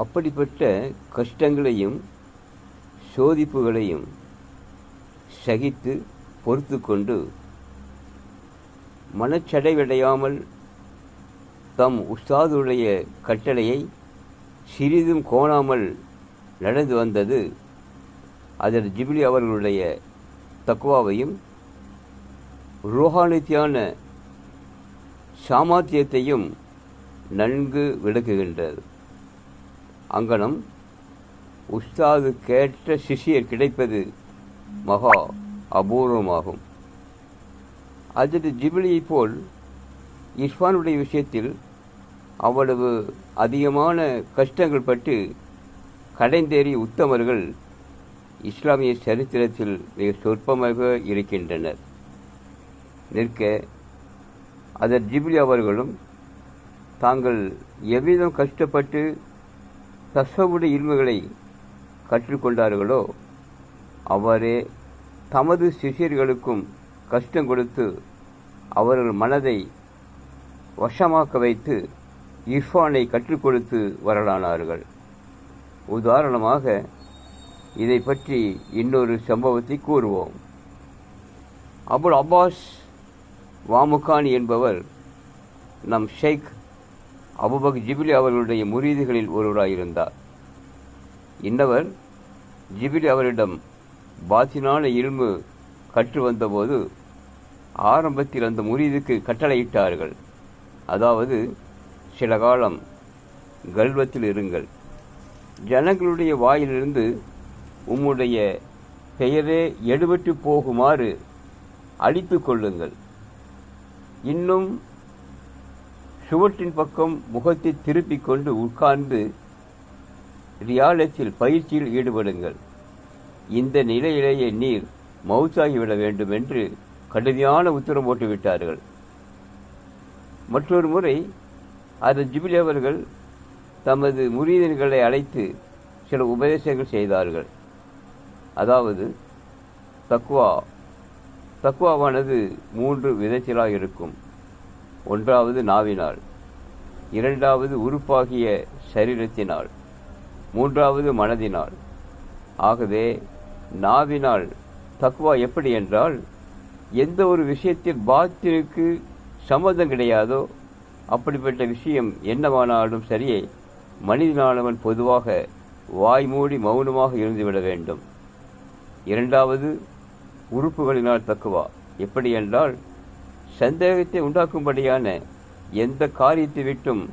அப்படிப்பட்ட கஷ்டங்களையும் சோதிப்புகளையும் சகித்து பொறுத்து கொண்டு மனச்சடைவடையாமல் தம் உஸ்தாதுடைய கட்டளையை சிறிதும் கோணாமல் நடந்து வந்தது. அதில் ஜிப்லி அவர்களுடைய தக்குவாவையும் ரோஹானித்தியான சாமர்த்தியத்தையும் நன்கு விளக்குகின்றது. அங்கனம் உஸ்தாது கேட்ட சிஷியர் கிடைப்பது மகா அபூர்வமாகும். அதில் ஜிபிலியைப் போல் இர்ஃபானுடைய விஷயத்தில் அவ்வளவு அதிகமான கஷ்டங்கள் பட்டு கடைந்தேறிய உத்தமர்கள் இஸ்லாமிய சரித்திரத்தில் மிக சொற்பமாக இருக்கின்றனர். நிற்க அதர் ஜிபிலி அவர்களும் தாங்கள் எவ்விதம் கஷ்டப்பட்டு தசவுடைய இருமைகளை கற்றுக்கொண்டார்களோ அவரே தமது சிஷியர்களுக்கும் கஷ்டம் கொடுத்து அவர்கள் மனதை வசமாக்க வைத்து இர்ஃபானை கற்றுக் கொடுத்து வரலானார்கள். உதாரணமாக இதை பற்றி இன்னொரு சம்பவத்தை கூறுவோம். அபுல் அப்பாஸ் வாமுகானி என்பவர் நம் ஷேக் அபுபக் ஜிபிலி அவர்களுடைய முரீதுகளில் ஒருவராயிருந்தார். இன்னவர் ஜிபிலி அவரிடம் பாத்தினான இரும்பு கற்று வந்தபோது ஆரம்பத்தில் அந்த முரீதுக்கு கட்டளையிட்டார்கள். அதாவது சில காலம் கல்வத்தில் இருங்கள். ஜனங்களுடைய வாயிலிருந்து உம்முடைய பெயரே எடுபட்டு போகுமாறு அழித்து கொள்ளுங்கள். இன்னும் சுவற்றின் பக்கம் முகத்தை திருப்பிக் கொண்டு உட்கார்ந்து ரியாலத்தில் பயிற்சியில் ஈடுபடுங்கள். இந்த நிலையிலேயே நீர் மவுத்தாகிவிட வேண்டும் என்று கடுமையான உத்தரவு போட்டுவிட்டார்கள். மற்றொரு முறை அது ஜிபிலி அவர்கள் தமது முரீதன்களை அழைத்து சில உபதேசங்கள் செய்தார்கள். அதாவது தக்குவா தக்குவாவானது மூன்று விதத்திலாக இருக்கும். ஒன்றாவது நாவினால். இரண்டாவது உறுப்பாகிய சரீரத்தினால். மூன்றாவது மனதினால். ஆகவே நாவினால் தக்குவா எப்படி என்றால் எந்த ஒரு விஷயத்தில் பாத்தினுக்கு சம்மதம் கிடையாதோ அப்படிப்பட்ட விஷயம் என்னவானாலும் சரியே மனிதனானவன் பொதுவாக வாய் மூடி மௌனமாக இருந்துவிட வேண்டும். இரண்டாவது உறுப்புகளினால் தக்குவா எப்படி என்றால் சந்தேகத்தை உண்டாக்கும்படியான எந்த காரியத்தை விட்டும்